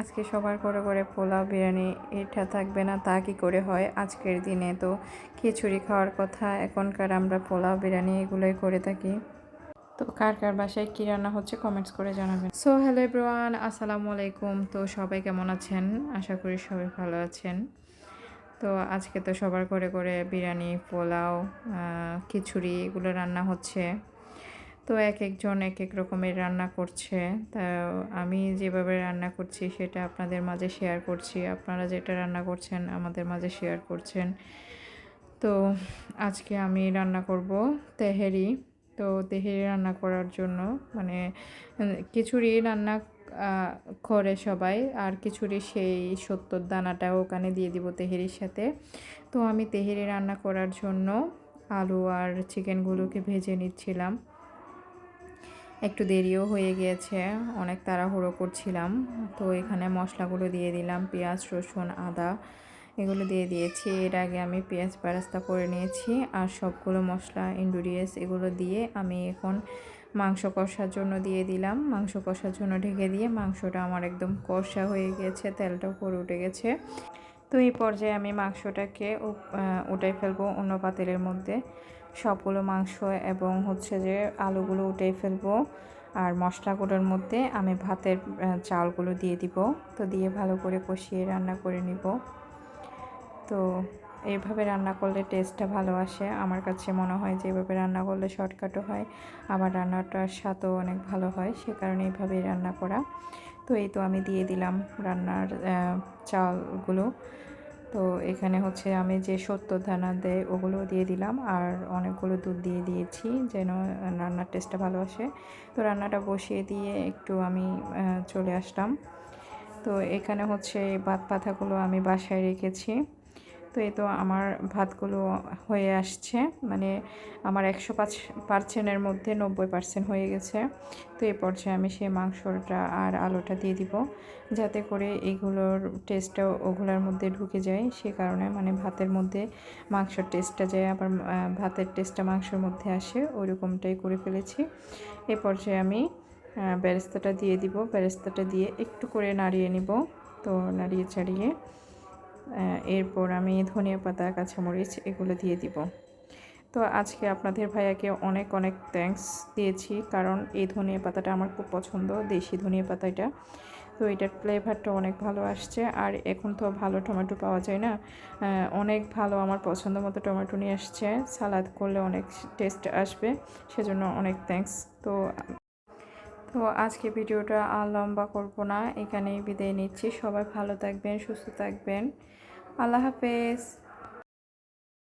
আজকে সবার করে করে পোলাও, বিরিয়ানি এটা থাকবে না, তা কি করে হয় আজকের দিনে? তো খিচুড়ি খাওয়ার কথা, এখনকার আমরা পোলাও, বিরিয়ানি এগুলোই করে থাকি। তো কার কার বাসায় কী রান্না হচ্ছে কমেন্টস করে জানাবেন। সো হ্যালো এভরিওয়ান আসসালামু আলাইকুম। তো সবাই কেমন আছেন? আশা করি সবাই ভালো আছেন। তো আজকে তো সবার করে করে বিরিয়ানি, পোলাও খিচুড়ি এগুলো রান্না হচ্ছে। তো এক একজন এক এক রকমের রান্না করছে। তা আমি যেভাবে রান্না করছি সেটা আপনাদের মাঝে শেয়ার করছি। আপনারা যেটা রান্না করছেন আমাদের মাঝে শেয়ার করছেন। তো আজকে আমি রান্না করব তেহেরি। তো তেহেরি রান্না করার জন্য মানে খিচুড়ি রান্না করে সবাই। আর খিচুড়ি সেই সত্তর দানাটাও ওখানে দিয়ে দিব তেহেরির সাথে। তো আমি তেহেরি রান্না করার জন্য আলু আর চিকেনগুলোকে ভেজে নিচ্ছিলাম। একটু দেরিও হয়ে গিয়েছে, অনেক তাড়াহুড়ো করছিলাম। তো এখানে মশলাগুলো দিয়ে দিলাম, পেঁয়াজ, রসুন, আদা, এগুলো দিয়ে দিয়েছি। এর আগে আমি পেঁয়াজ বেরাস্তা করে নিয়েছি আর সবগুলো মশলা ইনগ্রিডিয়েন্টস এগুলো দিয়ে আমি এখন মাংস কষার জন্য দিয়ে দিলাম। মাংস কষার জন্য ঢেকে দিয়ে মাংসটা আমার একদম কষা হয়ে গেছে তেলটা উপরে উঠে গেছে। তো এই পর্যায়ে আমি মাংসটাকে উঠাই ফেলব অন্য পাতিলের মধ্যে। সবগুলো মাংস এবং হচ্ছে যে আলুগুলো উঠে ফেলব আর মশলাগুলোর মধ্যে আমি ভাতের চালগুলো দিয়ে দিব। তো দিয়ে ভালো করে কষিয়ে রান্না করে নিব। তো এইভাবে রান্না করলে টেস্টটা ভালো আসে। আমার কাছে মনে হয় যে এভাবে রান্না করলে শর্টকাটও হয়। আবার রান্নাটার স্বাদও অনেক ভালো হয়। সে কারণে এইভাবেই রান্না করা। তো এই তো আমি দিয়ে দিলাম রান্নার চালগুলো। তো এখানে হচ্ছে আমি যে সত্তর দানা দেয় ওগুলো দিয়ে দিলাম আর অনেকগুলো দুধ দিয়ে দিয়েছি যেন রান্নার টেস্টটা ভালো আসে। তো রান্নাটা বসিয়ে দিয়ে একটু আমি চলে আসলাম। তো এখানে হচ্ছে বাত পাতাগুলো আমি বাসায় রেখেছি। তো এই তো আমার ভাতগুলো হয়ে আসছে। মানে আমার একশো পাঁচ পার্সেন্টের মধ্যে নব্বই পার্সেন্ট হয়ে গেছে। তো এই পর্যায়ে আমি সেই মাংসটা আর আলুটা দিয়ে দিব। যাতে করে এগুলোর টেস্টটা ওগুলোর মধ্যে ঢুকে যায়। সে কারণে মানে ভাতের মধ্যে মাংসর টেস্টটা যায় আবার ভাতের টেস্টটা মাংসের মধ্যে আসে ওইরকমটাই করে ফেলেছি। এই পর্যায়ে আমি আহ, বেরেস্তাটা দিয়ে দিব। বেরেস্তাটা দিয়ে একটু করে নাড়িয়ে নিব। তো নাড়িয়ে আহ, এরপর আমি ধনিয়া পাতা, কাঁচামরিচ এগুলো দিয়ে দিব। তো আজকে আপনাদের ভাইয়াকে অনেক অনেক থ্যাঙ্কস দিয়েছি, কারণ এই ধনিয়া পাতাটা আমার খুব পছন্দ, দেশি ধনিয়া পাতা এটা। তো এটার ফ্লেভারটা অনেক ভালো আসছে, আর এখন তো ভালো টমেটো পাওয়া যায় না। অনেক ভালো আমার পছন্দ মতো টমেটো নিয়ে আসছে, সালাদ করলে অনেক টেস্ট আসবে, সেজন্য অনেক থ্যাঙ্কস তো তো আজকে ভিডিওটা আর লম্বা করব না। এখানেই বিদায় নিচ্ছি। সবাই ভালো থাকবেন, সুস্থ থাকবেন। আল্লাহ হাফেজ।